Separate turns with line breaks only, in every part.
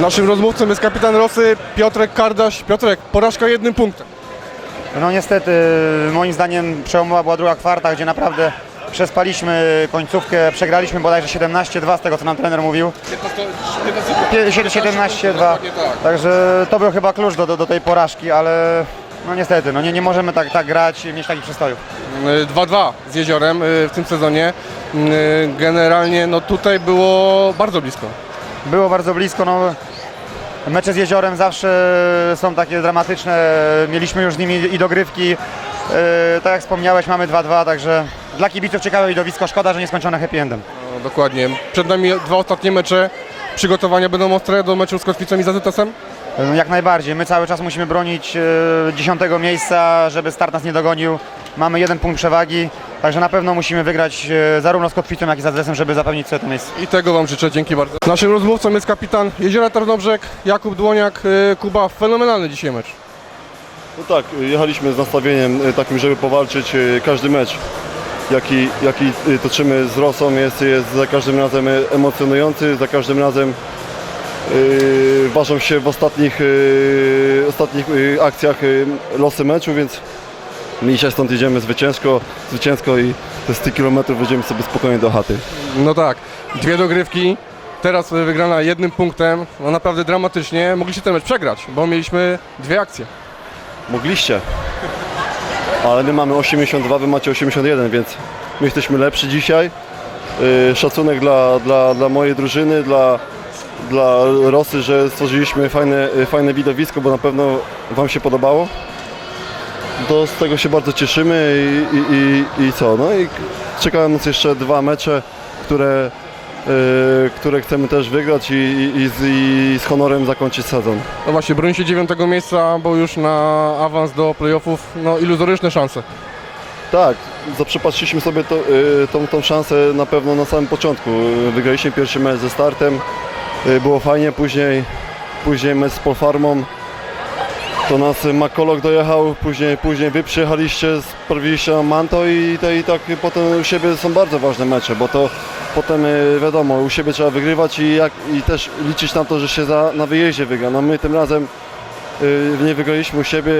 Naszym rozmówcą jest kapitan Rosy Piotrek Kardaś. Piotrek, porażka jednym punktem.
No niestety, moim zdaniem przełomowa była druga kwarta, gdzie naprawdę przespaliśmy końcówkę, przegraliśmy bodajże 17-2 z tego co nam trener mówił. Pie- 17-2, także to był chyba klucz do, do, do tej porażki, ale no niestety, no nie, nie możemy tak, tak grać, mieć takich przystojów.
Y, 2-2 z Jeziorem y, w tym sezonie. Y, Generalnie no tutaj było bardzo blisko.
Było bardzo blisko, no mecze z Jeziorem zawsze są takie dramatyczne, mieliśmy już z nimi i dogrywki, Yy, tak jak wspomniałeś mamy 2-2, także dla kibiców ciekawe widowisko, szkoda, że nie skończone happy endem.
No, dokładnie. Przed nami dwa ostatnie mecze. Przygotowania będą ostre do meczu z Kotwicą i z AZS-em?
No, Jak najbardziej. My cały czas musimy bronić e, dziesiątego miejsca, żeby start nas nie dogonił. Mamy jeden punkt przewagi, także na pewno musimy wygrać e, zarówno z Kotwicą, jak i z adresem, żeby zapewnić sobie to miejsce.
I tego Wam życzę, dzięki bardzo. Naszym rozmówcą jest kapitan Jeziora Tarnobrzeg, Jakub Dłoniak. Y, Kuba, fenomenalny dzisiaj mecz.
No tak, jechaliśmy z nastawieniem y, takim, żeby powalczyć y, każdy mecz, jaki, jaki y, toczymy z Rosą, jest, jest za każdym razem y, emocjonujący, za każdym razem yy, ważą się w ostatnich, y, ostatnich y, akcjach y, losy meczu, więc my dzisiaj stąd jedziemy zwycięsko, zwycięsko i te 100 km będziemy sobie spokojnie do chaty.
No tak, dwie dogrywki. Teraz y, wygrana jednym punktem. No naprawdę dramatycznie. Mogliście ten mecz przegrać, bo mieliśmy dwie akcje.
Mogliście, ale my mamy 82, wy macie 81, więc my jesteśmy lepsi dzisiaj. Yy, Szacunek dla, dla, dla mojej drużyny, dla, dla Rosy, że stworzyliśmy fajne, yy, fajne widowisko, bo na pewno Wam się podobało. To z tego się bardzo cieszymy i, i, i, i co? No i czekają nas jeszcze dwa mecze, które, yy, które chcemy też wygrać i, i, i, z, i z honorem zakończyć sezon.
No właśnie, bronicie dziewiątego miejsca, bo już na awans do playoffów, no iluzoryczne szanse.
Tak, zaprzepatrzyliśmy sobie to, y, tą, tą szansę na pewno na samym początku. Wygraliśmy pierwszy mecz ze startem, y, było fajnie, później, później mecz z Polfarmą. To nas Makolog dojechał, później, później wy przyjechaliście, sprawiliście Manto i, to, i tak potem u siebie są bardzo ważne mecze, bo to potem y, wiadomo, u siebie trzeba wygrywać i, jak, i też liczyć na to, że się za, na wyjeździe wygra. No my tym razem y, nie wygraliśmy u siebie,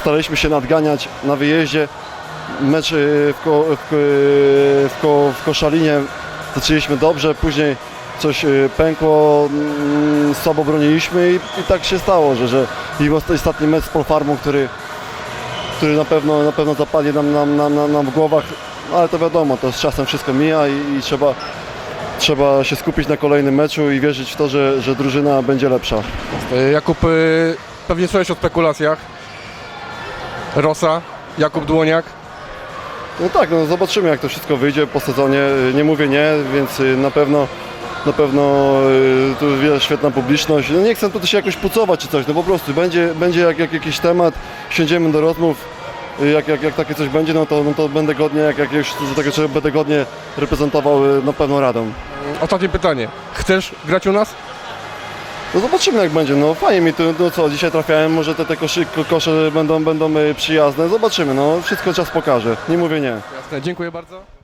staraliśmy się nadganiać na wyjeździe. Mecz y, w, ko, w, w, ko, w Koszalinie zaczęliśmy dobrze, później coś y, pękło, mm, słabo broniliśmy i, i tak się stało, że, że i ostatni mecz z Polfarmą, który, który na pewno, na pewno zapadnie nam, nam, nam, nam, w głowach, no, ale to wiadomo, to z czasem wszystko mija i, i trzeba, trzeba się skupić na kolejnym meczu i wierzyć w to, że, że drużyna będzie lepsza.
Y, Jakub, y, pewnie słyszałeś o spekulacjach. Rosa, Jakub Dłoniak.
No tak, no zobaczymy jak to wszystko wyjdzie po sezonie. Nie mówię nie, więc y, na pewno na pewno y, tu jest świetna publiczność. No nie chcę tutaj się jakoś pucować czy coś, no po prostu będzie, będzie jak, jak jakiś temat, siądziemy do rozmów. y, Jak, jak, jak takie coś będzie, no to, no to będę godnie, jak, jak już takie będę godnie reprezentował y, na pewno radą.
Ostatnie pytanie. Chcesz grać u nas?
No zobaczymy jak będzie, no fajnie mi to, no co, dzisiaj trafiałem, może te, te koszy, ko- kosze będą, będą przyjazne, zobaczymy, no wszystko czas pokaże, nie mówię nie.
Jasne, dziękuję bardzo.